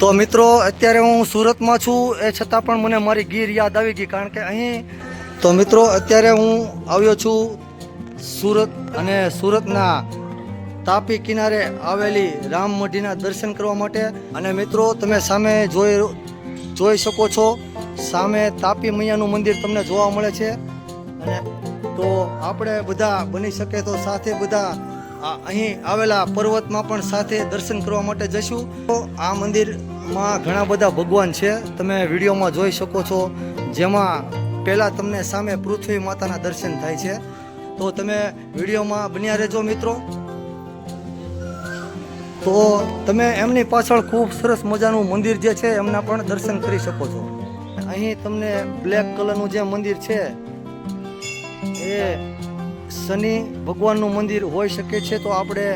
તો મિત્રો, અત્યારે હું સુરતમાં છું, એ છતાં પણ મને મારી ગીર યાદ આવી ગઈ, કારણ કે અહીં, તો મિત્રો, અત્યારે હું આવ્યો છું સુરત અને સુરતના તાપી કિનારે આવેલી રામ મઢીના દર્શન કરવા માટે. અને મિત્રો, તમે સામે જોઈ જોઈ શકો છો, સામે તાપી મૈયાનું મંદિર તમને જોવા મળે છે. અને તો આપણે બધા બની શકે તો સાથે બધા અહીં આવેલા પર્વતમાં પણ સાથે દર્શન કરવા માટે જઈશું. તો આ મંદિરમાં ઘણા બધા ભગવાન છે. તમે વિડીયોમાં જોઈ શકો છો, જેમાં પહેલાં તમને સામે પૃથ્વી માતાના દર્શન થાય છે. તો તમે વિડીયોમાં બન્યા રહેજો મિત્રો. તો તમે એમની પાછળ ખૂબ સરસ મજાનું મંદિર જે છે, એમના પણ દર્શન કરી શકો છો. અહીં તમને બ્લેક કલરનું જે મંદિર છે, એ શનિ ભગવાનનું મંદિર હોઈ શકે છે, તો આપણે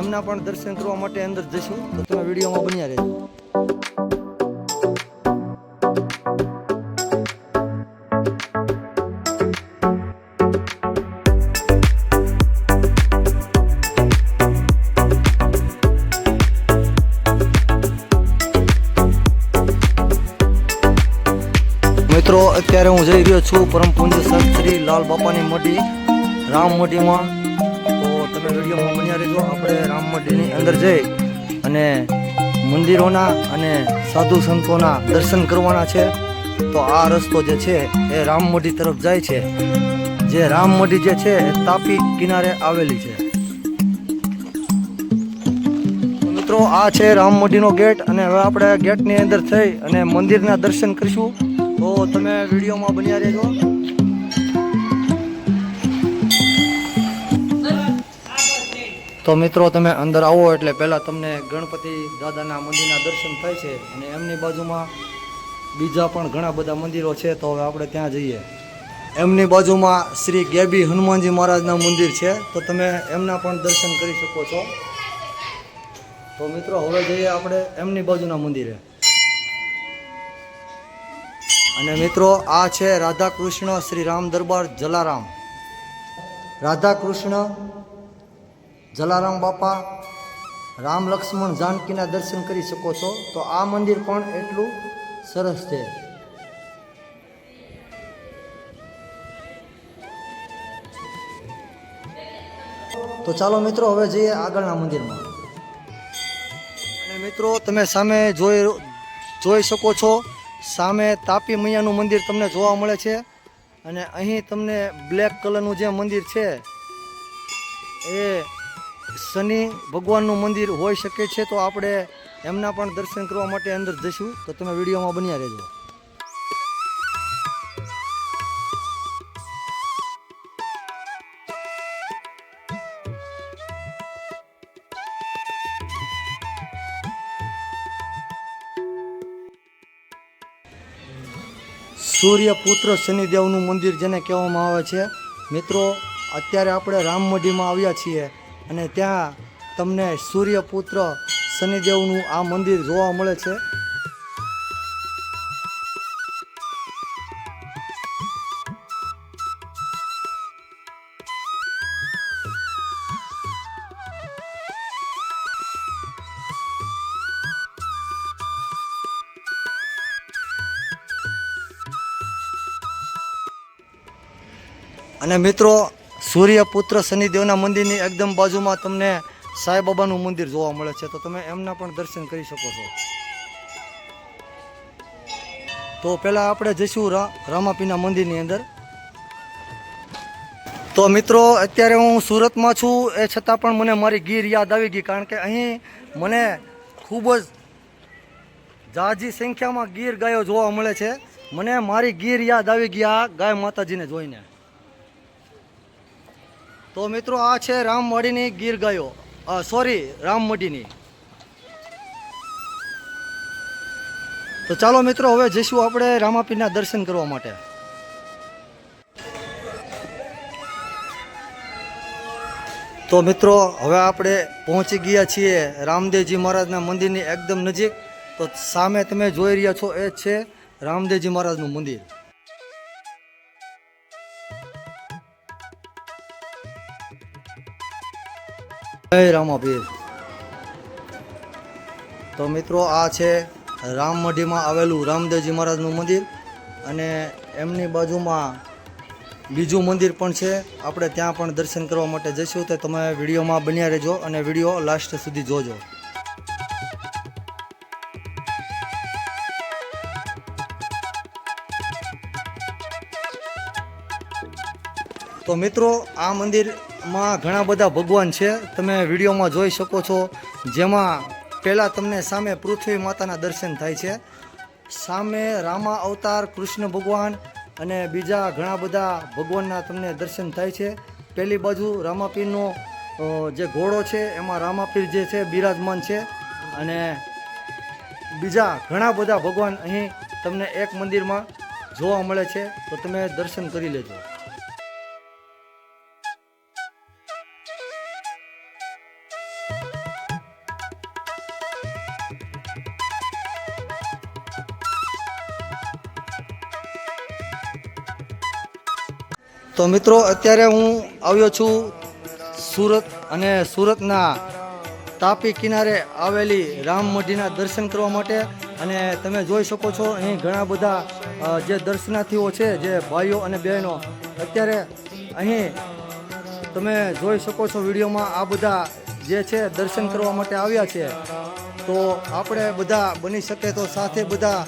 એમના પણ દર્શન કરવા માટે અંદર જઈશું. તો તમે વિડીયોમાં બન્યા રહેજો. મિત્રો, અત્યારે હું જઈ રહ્યો છું પરમ પૂજ્ય સંત શ્રી લાલ બાપાની મઢી. રામ મઢીમાં. તો તમે વિડીયોમાં બન્યા રહેજો. આપણે રામ મઢીની અંદર જઈ અને મંદિરોના અને સાધુ સંતોના દર્શન કરવાના છે. તો આ રસ્તો જે છે એ રામ મઢી તરફ જાય છે. જે રામ મઢી જે છે એ તાપી કિનારે આવેલી છે. મિત્રો, આ છે રામ મઢીનો ગેટ અને હવે આપણે ગેટની અંદર થઈ અને મંદિરના દર્શન કરીશું. તો તમે વિડીયોમાં બન્યા રહેજો. તો મિત્રો, તમે અંદર આવો એટલે પહેલાં તમને ગણપતિ દાદાના મંદિરના દર્શન થાય છે અને એમની બાજુમાં બીજા પણ ઘણા બધા મંદિરો છે, તો હવે આપણે ત્યાં જઈએ. એમની બાજુમાં શ્રી ગેબી હનુમાનજી મહારાજના મંદિર છે, તો તમે એમના પણ દર્શન કરી શકો છો. તો મિત્રો, હવે જઈએ આપણે એમની બાજુના મંદિરે. અને મિત્રો, આ છે રાધા કૃષ્ણ શ્રી રામ દરબાર જલારામ. રાધા કૃષ્ણ જલારામ બાપા, રામ લક્ષ્મણ જાનકીના દર્શન કરી શકો છો. તો આ મંદિર પણ એટલું સરસ છે. તો ચાલો મિત્રો, હવે જઈએ આગળના મંદિરમાં. અને મિત્રો, તમે સામે જોઈ જોઈ શકો છો, સામે તાપી મૈયાનું મંદિર તમને જોવા મળે છે. અને અહીં તમને બ્લેક કલરનું જે મંદિર છે, એ શનિ ભગવાનનું મંદિર હોઈ શકે છે, તો આપણે એમના પણ દર્શન કરવા માટે અંદર જઈશું. તો તમે વિડીયોમાં બન્યા રહેજો. સૂર્યપુત્ર શનિદેવનું મંદિર જેને કહેવામાં આવે છે. મિત્રો, અત્યારે આપણે રામમઢીમાં આવ્યા છીએ. અને ત્યાં તમને સૂર્યપુત્ર શનિદેવનું આ મંદિર જોવા મળે છે. અને મિત્રો સૂર્યપુત્ર શનિદેવના મંદિરની એકદમ બાજુમાં તમને સાંઈબાબાનું મંદિર જોવા મળે છે. તો તમે એમના પણ દર્શન કરી શકો છો. તો પહેલાં આપણે જઈશું રા, રામાપીના મંદિરની અંદર. તો મિત્રો, અત્યારે હું સુરતમાં છું, એ છતાં પણ મને મારી ગીર યાદ આવી ગઈ, કારણ કે અહીં મને ખૂબ જ જાજી સંખ્યામાં ગીર ગાયો જોવા મળે છે. મને મારી ગીર યાદ આવી ગઈ આ ગાય માતાજીને જોઈને. તો મિત્રો આ છે રામવાડીની ગીર ગાયો સોરી રામમઢીની તો ચાલો મિત્રો, હવે જઈશું આપણે રામાપીરના દર્શન કરવા માટે. તો મિત્રો, હવે આપણે પહોંચી ગયા છીએ રામદેવજી મહારાજના મંદિરની એકદમ નજીક. તો સામે તમે જોઈ રહ્યા છો, એ છે રામદેવજી મહારાજનું મંદિર. જય રામાપીર તો મિત્રો આ છે રામમઢીમાં આવેલું રામદેવજી મહારાજનું મંદિર અને એમની બાજુમાં બીજું મંદિર પણ છે. આપણે ત્યાં પણ દર્શન કરવા માટે જઈશું તો તમે વિડીયોમાં બન્યા રહેજો અને વીડિયો લાસ્ટ સુધી જોજો. તો મિત્રો આ મંદિરમાં ઘણા બધા ભગવાન છે. તમે વિડીયોમાં જોઈ શકો છો. જેમાં પહેલાં તમને સામે પૃથ્વી માતાના દર્શન થાય છે. સામે રામા અવતાર, કૃષ્ણ ભગવાન અને બીજા ઘણા બધા ભગવાનના તમને દર્શન થાય છે. પહેલી બાજુ રામાપીરનો જે ઘોડો છે, એમાં રામાપીર જે છે, બિરાજમાન છે. અને બીજા ઘણા બધા ભગવાન અહીં તમને એક મંદિરમાં જોવા મળે છે. તો તમે દર્શન કરી લેજો. તો મિત્રો, અત્યારે હું આવ્યો છું સુરત અને સુરતના તાપી કિનારે આવેલી રામ મઢીના દર્શન કરવા માટે. અને તમે જોઈ શકો છો, અહીં ઘણા બધા જે દર્શનાર્થીઓ છે, જે ભાઈઓ અને બહેનો, અત્યારે અહીં તમે જોઈ શકો છો વિડીયોમાં આ બધા જે છે દર્શન કરવા માટે આવ્યા છે. તો આપણે બધા બની શકે તો સાથે બધા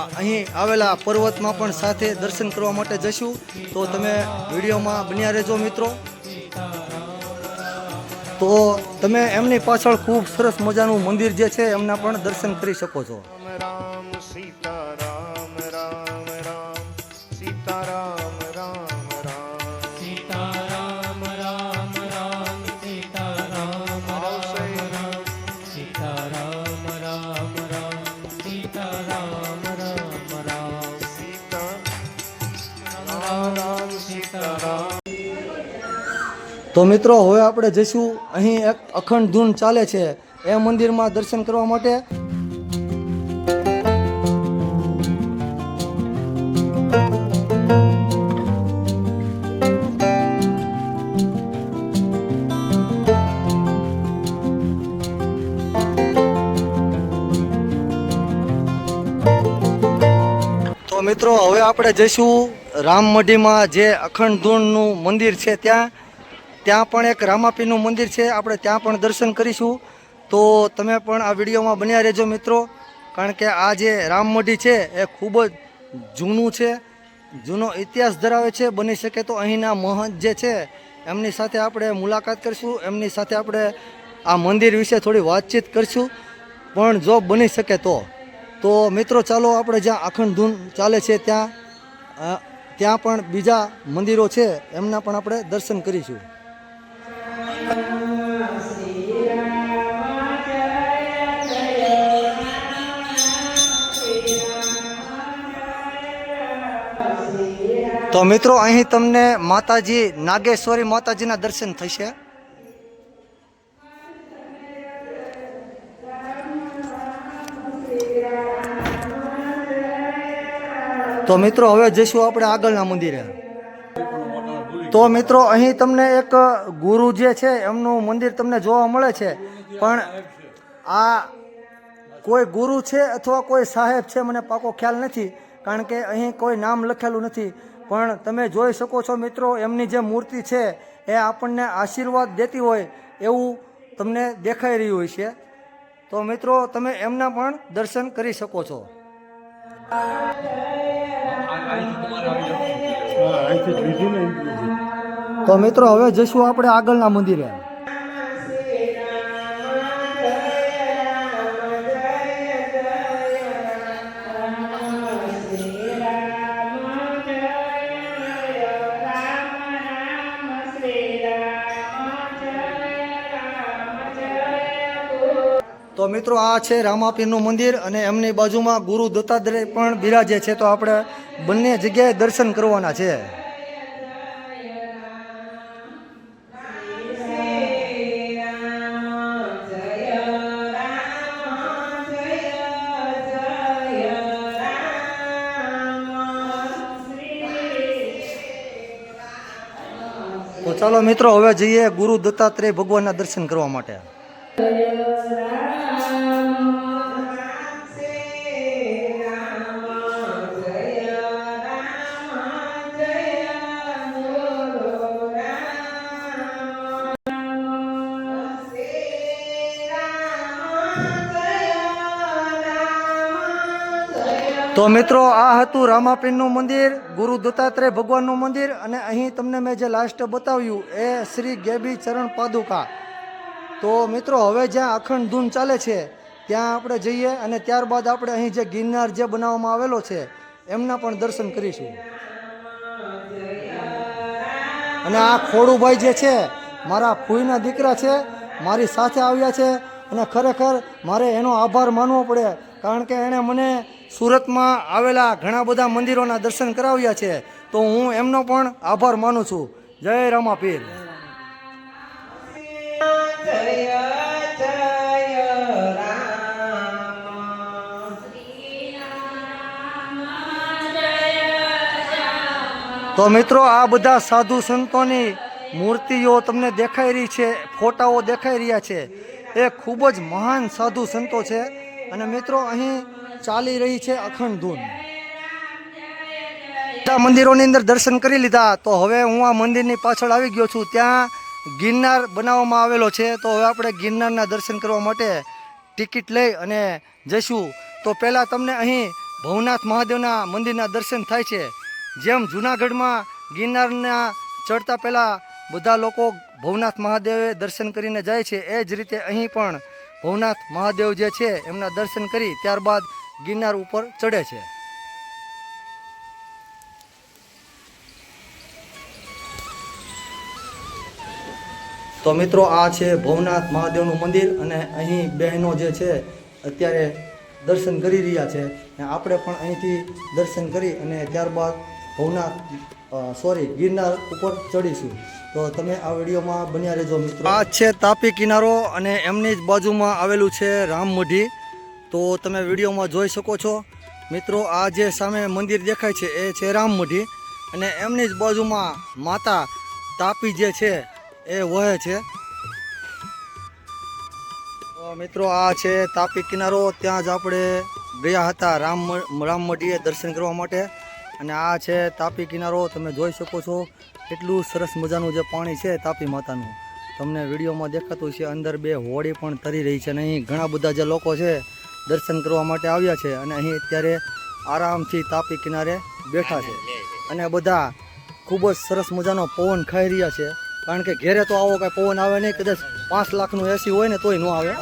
અહીં આવેલા પર્વતમાં પણ સાથે દર્શન કરવા માટે જઈશું. તો તમે વિડીયોમાં બન્યા રહેજો મિત્રો. તો તમે એમની પાછળ ખૂબ સરસ મજાનું મંદિર જે છે, એમના પણ દર્શન કરી શકો છો. રામ સીતા તો મિત્રો, હવે આપણે જઈશું. અહીં એક અખંડ ધૂન ચાલે છે. એ મંદિરમાં દર્શન કરવા માટે. તો મિત્રો, હવે આપણે જઈશું રામમઢીમાં, જે અખંડ ધૂનનું મંદિર છે ત્યાં. ત્યાં પણ એક રામાપીનું મંદિર છે, આપણે ત્યાં પણ દર્શન કરીશું. તો તમે પણ આ વિડીયોમાં બન્યા રહેજો મિત્રો, કારણ કે આ જે રામમઢી છે એ ખૂબ જ જૂનું છે, જૂનો ઇતિહાસ ધરાવે છે, બની શકે તો અહીંના મહંત જે છે, એમની સાથે આપણે મુલાકાત કરીશું, એમની સાથે આપણે આ મંદિર વિશે થોડી વાતચીત કરીશું. પણ જો બની શકે તો તો મિત્રો ચાલો આપણે જ્યાં અખંડ ધૂન ચાલે છે ત્યાં ત્યાં પણ બીજા મંદિરો છે, એમના પણ આપણે દર્શન કરીશું. તો મિત્રો, અહીં તમને માતાજી, નાગેશ્વરી માતાજીના દર્શન થશે. તો મિત્રો, હવે જઈશું આપણે આગળના મંદિરે. તો મિત્રો, અહીં તમને એક ગુરુ જે છે, એમનું મંદિર તમને જોવા મળે છે. પણ આ કોઈ ગુરુ છે અથવા કોઈ સાહેબ છે, મને પાકો ખ્યાલ નથી, કારણ કે અહીં કોઈ નામ લખેલું નથી. પણ તમે જોઈ શકો છો મિત્રો, એમની જે મૂર્તિ છે એ આપણને આશીર્વાદ દેતી હોય એવું તમને દેખાઈ રહ્યું હોય છે તો મિત્રો, તમે એમના પણ દર્શન કરી શકો છો. તો મિત્રો, હવે જઈશું આપણે આગળના મંદિરે. તો મિત્રો આ છે રામાપીરનું મંદિર અને એમની બાજુમાં ગુરુ દત્તાત્રેય પણ બિરાજે છે. તો આપણે બંને જગ્યાએ દર્શન કરવાના છે. તો ચાલો મિત્રો, હવે જઈએ ગુરુ દત્તાત્રેય ભગવાનના દર્શન કરવા માટે. તો મિત્રો, આ હતું રામાપીરનું મંદિર, ગુરુ દત્તાત્રેય ભગવાનનું મંદિર, અને અહીં તમને મેં જે લાસ્ટ બતાવ્યું એ શ્રી ગેબી ચરણ પાદુકા. તો મિત્રો, હવે જ્યાં અખંડ ધૂન ચાલે છે, ત્યાં આપણે જઈએ અને ત્યારબાદ આપણે અહીં જે ગિરનાર જે બનાવવામાં આવેલો છે, એમના પણ દર્શન કરીશું. અને આ ખોડુભાઈ જે છે, મારા ફૂઈના દીકરા છે, મારી સાથે આવ્યા છે, અને ખરેખર મારે એનો આભાર માનવો પડે, કારણ કે એણે મને સુરતમાં આવેલા ઘણા બધા મંદિરોના દર્શન કરાવ્યા છે, તો હું એમનો પણ આભાર માનું છું. જય રામાપીર. તો મિત્રો, આ બધા સાધુ સંતોની મૂર્તિઓ તમને દેખાઈ રહી છે, ફોટાઓ દેખાઈ રહ્યા છે. એ ખૂબ જ મહાન સાધુ સંતો છે. અને મિત્રો, અહીં ચાલી રહી છે અખંડ ધૂન. મંદિરોની અંદર દર્શન કરી લીધા. તો હવે હું આ મંદિરની પાછળ આવી ગયો છું. ત્યાં ગિરનાર બનાવવામાં આવેલો છે. તો હવે આપણે ગિરનારના દર્શન કરવા માટે ટિકિટ લઈ અને જઈશું. તો પહેલાં તમને અહીં ભવનાથ મહાદેવના મંદિરના દર્શન થાય છે. જેમ જૂનાગઢમાં ગિરનારના ચડતા પહેલાં બધા લોકો ભવનાથ મહાદેવે દર્શન કરીને જાય છે, એ જ રીતે અહીં પણ ભવનાથ મહાદેવ જે છે, એમના દર્શન કરી ત્યારબાદ ગિરનાર ઉપર ચડે છે. તો મિત્રો, આ છે ભવનાથ મહાદેવનું મંદિર અને અહીં બહેનો જે છે, અત્યારે દર્શન કરી રહ્યા છે. અને આપણે પણ અહીંથી દર્શન કરી અને ત્યારબાદ ભવનાથ સોરી, ગિરનાર ઉપર ચડીશું. તો તમે આ વિડીયોમાં બન્યા રહેજો મિત્રો. આ છે તાપી કિનારો અને એમની જ બાજુમાં આવેલું છે રામમઢી તો તમે વિડીયોમાં જોઈ શકો છો. મિત્રો, આ જે સામે મંદિર દેખાય છે, એ છે રામમઢી અને એમની જ બાજુમાં માતા તાપી જે છે, એ વહે છે. મિત્રો, આ છે તાપી કિનારો. ત્યાં જ આપણે ગયા હતા રામ રામમઢીએ દર્શન કરવા માટે. અને આ છે તાપી કિનારો, તમે જોઈ શકો છો. એટલું સરસ મજાનું જે પાણી છે તાપી માતાનું. તમને વિડીયોમાં દેખાતું છે અંદર બે હોળી પણ તરી રહી છે. અને અહીં ઘણા બધા જે લોકો છે દર્શન કરવા માટે આવ્યા છે અને અહીં અત્યારે આરામથી તાપી કિનારે બેઠા છે. અને બધા ખૂબ જ સરસ મજાનો પવન ખાઈ રહ્યા છે. કારણ કે ઘેરે તો આવો કાંઈ પવન આવે નહીં, કદાચ પાંચ લાખનું એસી હોય ને તોય ન આવે.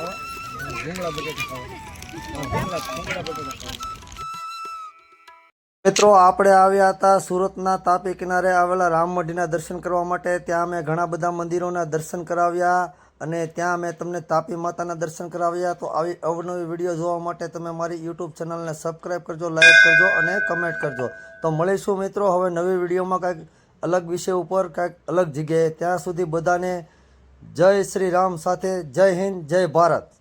મિત્રો, આપણે આવ્યા હતા સુરતના તાપી કિનારે આવેલા રામ મઢીના દર્શન કરવા માટે. ત્યાં અમે ઘણા બધા મંદિરોના દર્શન કરાવ્યા. અને ત્યાં મેં તમને તાપી માતાના દર્શન કરાવ્યા, તો આવી અવનવી વીડિયો જોવા માટે તમે મારી યુટ્યુબ ચેનલને સબસ્ક્રાઈબ કરજો લાઈક કરજો અને કમેન્ટ કરજો. તો મળીશું મિત્રો, હવે નવી વિડીયોમાં કાંઈક અલગ વિષય ઉપર, કાંઈક અલગ જગ્યાએ. ત્યાં સુધી બધાને જય શ્રી રામ સાથે જય હિન્દ, જય ભારત.